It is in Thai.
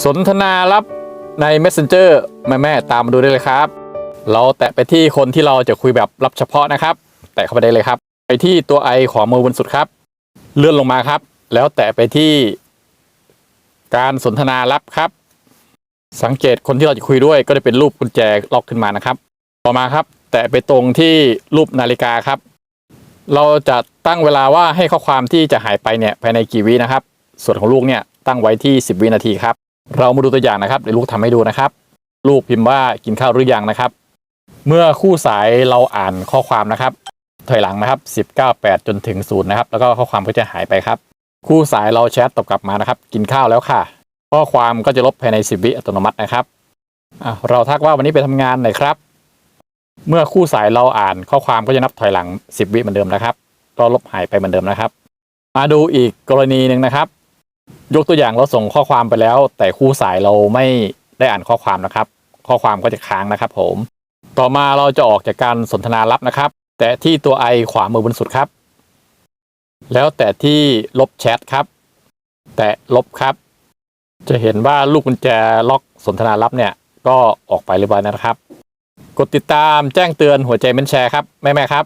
สนทนาลับใน Messenger แม่แม่ตามมาดูได้เลยครับ เราแตะไปที่คนที่เราจะคุยแบบลับเฉพาะนะครับ แตะเข้าไปได้เลยครับ ไปที่ตัวไอขวามือบนสุดครับ เลื่อนลงมาครับ แล้วแตะไปที่การสนทนาลับครับ สังเกตคนที่เราจะคุยด้วย ก็จะเป็นรูปกุญแจล็อกขึ้นมานะครับ ต่อมาครับ แตะไปตรงที่รูปนาฬิกาครับ เราจะตั้งเวลาว่าให้ข้อความที่จะหายไปเนี่ยภายในกี่วินะครับ ส่วนของลูกเนี่ยตั้งไว้ที่ 10 วินาทีครับ เรามาดูตัวอย่างนะครับเดี๋ยวลูกทำให้ดูนะครับ ลูกพิมพ์ว่ากินข้าวหรือยังนะครับ เมื่อคู่สายเราอ่านข้อความนะครับถอยหลังนะครับ 10 9 8 จนถึง0นะครับ แล้วก็ข้อความก็จะหายไปครับ คู่สายเราแชทตอบกลับมานะครับ กินข้าวแล้วค่ะ ข้อความก็จะลบภายใน 10 วิอัตโนมัตินะครับเราทักว่าวันนี้ไปทำงานหน่อยครับ เมื่อคู่สายเราอ่านข้อความก็จะนับถอยหลัง 10 วิเหมือนเดิมนะครับ ก็ลบหายไปเหมือนเดิมนะครับ มาดูอีกกรณีหนึ่งนะครับ ยกตัวอย่างเราส่งข้อความไปแล้ว แต่คู่สายเราไม่ได้อ่านข้อความนะครับ ข้อความก็จะค้างนะครับ ผม ต่อมาเราจะออกจากการสนทนาลับนะครับ แต่ที่ตัวไอขวามือบนสุดครับ แล้วแต่ที่ลบแชทครับ แตะลบครับ จะเห็นว่าลูกกุญแจล็อกสนทนาลับเนี่ย ก็ออกไปเรียบร้อยนะครับ กดติดตามแจ้งเตือนหัวใจเม้นแชร์ครับแม่ๆครับ